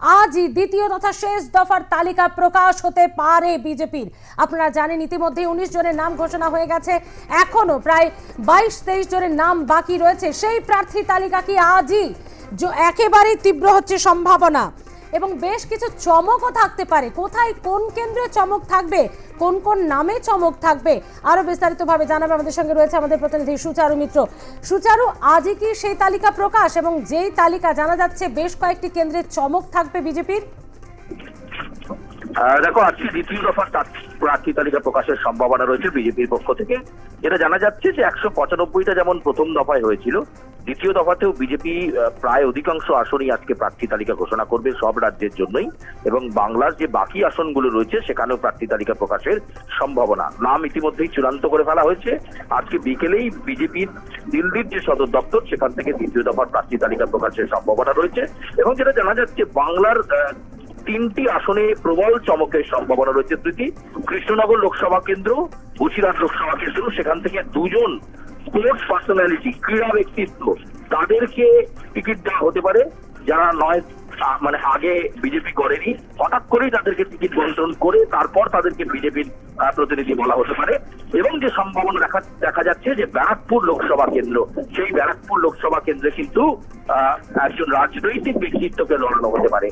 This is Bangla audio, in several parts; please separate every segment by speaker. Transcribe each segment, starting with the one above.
Speaker 1: আজই দ্বিতীয় তথা শেষ দফার তালিকা প্রকাশ হতে পারে বিজেপির। আপনারা জানেন ইতিমধ্যে উনিশ জনের নাম ঘোষণা হয়ে গেছে। এখনও প্রায় বাইশ, তেইশ জনের নাম বাকি রয়েছে। সেই প্রার্থী তালিকা কি আজই একেবারেই তীব্র হচ্ছে সম্ভাবনা? এবং বেশ কিছু চমকও থাকতে পারে। কোথায় কোন কেন্দ্রে চমক থাকবে, কোন কোন নামে চমক থাকবে আরও বিস্তারিতভাবে জানাবে আমাদের সঙ্গে রয়েছে আমাদের প্রতিনিধি সুচারু মিত্র। সুচারু, আজই কি সেই তালিকা প্রকাশ এবং যেই তালিকা জানা যাচ্ছে বেশ কয়েকটি কেন্দ্রে চমক থাকবে বিজেপির?
Speaker 2: দেখো, আজকে দ্বিতীয় দফার প্রার্থী তালিকা প্রকাশের সম্ভাবনা রয়েছে বিজেপির পক্ষ থেকে। যেটা জানা যাচ্ছে যে একশো পঁচানব্বইটা যেমন প্রথম দফায় হয়েছিল দ্বিতীয় দফাতেও বিজেপি প্রায় অধিকাংশ আসনই আজকে প্রার্থী তালিকা ঘোষণা করবে সব রাজ্যের জন্যই। এবং বাংলার যে বাকি আসনগুলো রয়েছে, সেখানেও প্রার্থী তালিকা প্রকাশের সম্ভাবনা। নাম ইতিমধ্যেই চূড়ান্ত করে ফেলা হয়েছে। আজকে বিকেলেই বিজেপির দিল্লির যে সদর দপ্তর, সেখান থেকে দ্বিতীয় দফার প্রার্থী তালিকা প্রকাশের সম্ভাবনা রয়েছে। এবং যেটা জানা যাচ্ছে, বাংলার তিনটি আসনে প্রবল চমকের সম্ভাবনা রয়েছে। প্রীতি কৃষ্ণনগর লোকসভা কেন্দ্র, বসিরহাট লোকসভা কেন্দ্র, সেখান থেকে দুজন স্পোর্টস পার্সোনালিটি ক্রীড়া ব্যক্তিত্ব, তাদেরকে টিকিট দেওয়া হতে পারে। যারা নয় মানে আগে বিজেপি করেনি, হঠাৎ করেই তাদেরকে টিকিট বন্টন করে তারপর তাদেরকে বিজেপির প্রতিনিধি বলা হতে পারে। এবং যে সম্ভাবনা দেখা দেখা যাচ্ছে যে ব্যারাকপুর লোকসভা কেন্দ্র, সেই ব্যারাকপুর লোকসভা কেন্দ্রে কিন্তু একজন রাজনৈতিক ব্যক্তিত্বকে লড়ানো হতে পারে।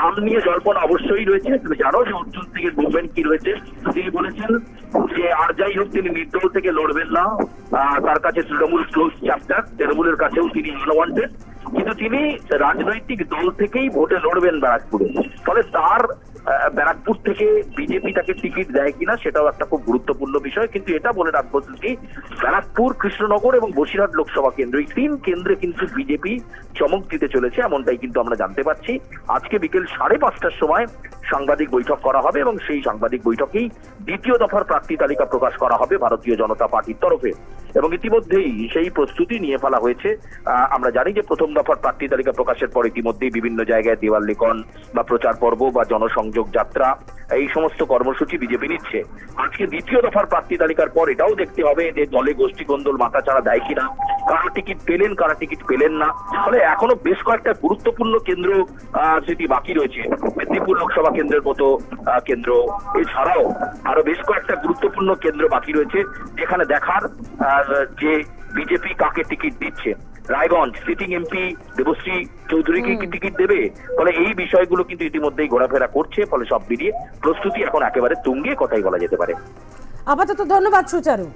Speaker 2: নাম নিয়ে জল্পনা অবশ্যই রয়েছে, তুমি জানো যে অর্জুন সিংয়ের মুভমেন্ট কি রয়েছে তিনি নির্দল থেকে লড়বেন না। তার কাছে তৃণমূল ক্লোজ চ্যাপ্টার তৃণমূলের কাছেও তিনি আনওয়ান্টেড কিন্তু তিনি রাজনৈতিক দল থেকেই ভোটে লড়বেন ব্যারাকপুরে। ফলে তার ব্যারাকপুর থেকে বিজেপি তাকে টিকিট দেয় কিনা সেটাও একটা খুব গুরুত্বপূর্ণ বিষয়। কিন্তু এটা বলে রাখব কি ব্যারাকপুর, কৃষ্ণনগর এবং বসিরহাট লোকসভা কেন্দ্র এই তিন কেন্দ্রে কিন্তু বিজেপি চমক দিতে চলেছে, এমনটাই কিন্তু আমরা জানতে পারছি। আজকে বিকেল সাড়ে পাঁচটার সময় সাংবাদিক বৈঠক করা হবে এবং সেই সাংবাদিক বৈঠকেই দ্বিতীয় দফার প্রার্থী তালিকা প্রকাশ করা হবে ভারতীয় জনতা পার্টির তরফে। এবং ইতিমধ্যেই সেই প্রস্তুতি নিয়ে ফেলা হয়েছে। আমরা জানি যে প্রথম দফার প্রার্থী তালিকা প্রকাশের পর ইতিমধ্যেই বিভিন্ন জায়গায় দেওয়াল লিখন বা প্রচার পর্ব বা জনসংযোগ যাত্রা, এই সমস্ত কর্মসূচি বিজেপি নিচ্ছে। আজকে দ্বিতীয় দফার প্রার্থী তালিকার পর এটাও দেখতে হবে যে দলে গোষ্ঠী কোন্দল মাথা ছাড়া দেয় কিনা। কারা টিকিট পেলেন কারা টিকিট পেলেন না। ফলে এখনও বেশ কয়েকটা গুরুত্বপূর্ণ কেন্দ্র যেটি বাকি রয়েছে। মেদিনীপুর লোকসভা কেন্দ্রের মতো কেন্দ্র। এছাড়াও আরও বেশ কয়েকটা গুরুত্বপূর্ণ কেন্দ্র বাকি রয়েছে যেখানে দেখার যে বিজেপি কাকে টিকিট দিচ্ছে। রায়গঞ্জ সিটিং এমপি দেবশ্রী চৌধুরীকে কি টিকিট দেবে? ফলে এই বিষয়গুলো কিন্তু ইতিমধ্যেই ঘোরাফেরা করছে ফলে সব মিলিয়ে প্রস্তুতি এখন একেবারে তুঙ্গে কথাই বলা যেতে পারে।
Speaker 1: আপাতত ধন্যবাদ সুচারু।